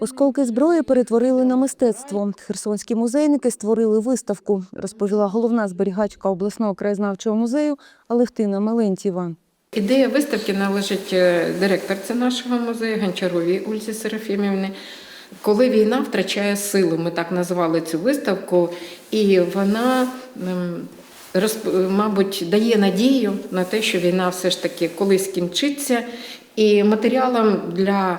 Осколки зброї перетворили на мистецтво. Херсонські музейники створили виставку, розповіла головна зберігачка обласного краєзнавчого музею Алевтина Мелентєва. Ідея виставки належить е, директорці нашого музею Гончаровій Ользі Серафімівні. Коли війна втрачає силу, ми так назвали цю виставку, і вона, ем, мабуть, дає надію на те, що війна все ж таки колись кінчиться. І матеріалом для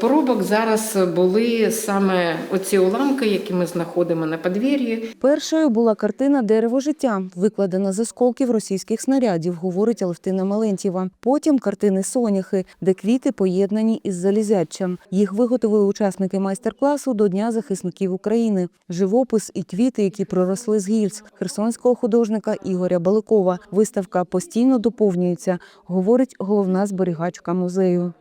поробок зараз були саме оці уламки, які ми знаходимо на подвір'ї. Першою була картина Дерево життя, викладена з осколків російських снарядів, говорить Алевтина Мелентєва. Потім картини соняхи, де квіти поєднані із залізячем. Їх виготовили учасники майстер-класу до Дня захисників України. Живопис і квіти, які проросли з гільз херсонського художника Ігоря Баликова. Виставка постійно доповнюється, говорить головна зберігачка музею.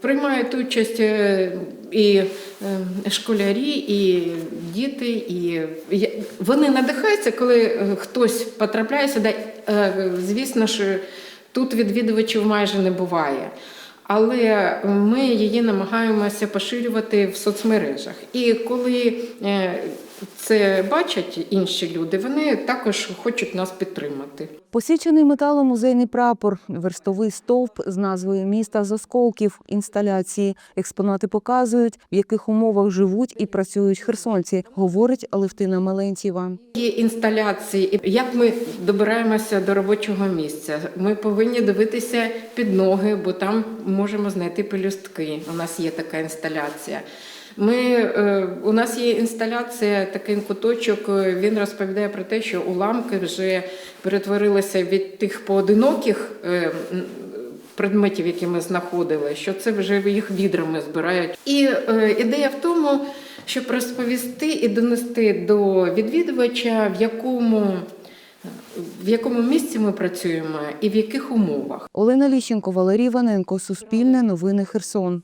Приймають участь е, і е, школярі, і діти, і вони надихаються, коли е, хтось потрапляє сюди. Звісно ж, тут відвідувачів майже не буває. Але ми її намагаємося поширювати в соцмережах. І коли е, це бачать інші люди, вони також хочуть нас підтримати. Посічений металом музейний прапор, верстовий стовп з назвою міста з осколків, інсталяції. Експонати показують, в яких умовах живуть і працюють херсонці, говорить Алевтина Мелентєва. Є інсталяції, і як ми добираємося до робочого місця. Ми повинні дивитися під ноги, бо там можемо знайти пелюстки. У нас є така інсталяція. Ми, е, у нас є інсталяція, такий куточок. Він розповідає про те, що уламки вже перетворилися від тих поодиноких е, предметів, які ми знаходили, що це вже їх відрами збирають. І е, ідея в тому, щоб розповісти і донести до відвідувача, в якому, в якому місці ми працюємо і в яких умовах. Олена Ліщенко, Валерій Іваненко, Суспільне новини Херсон.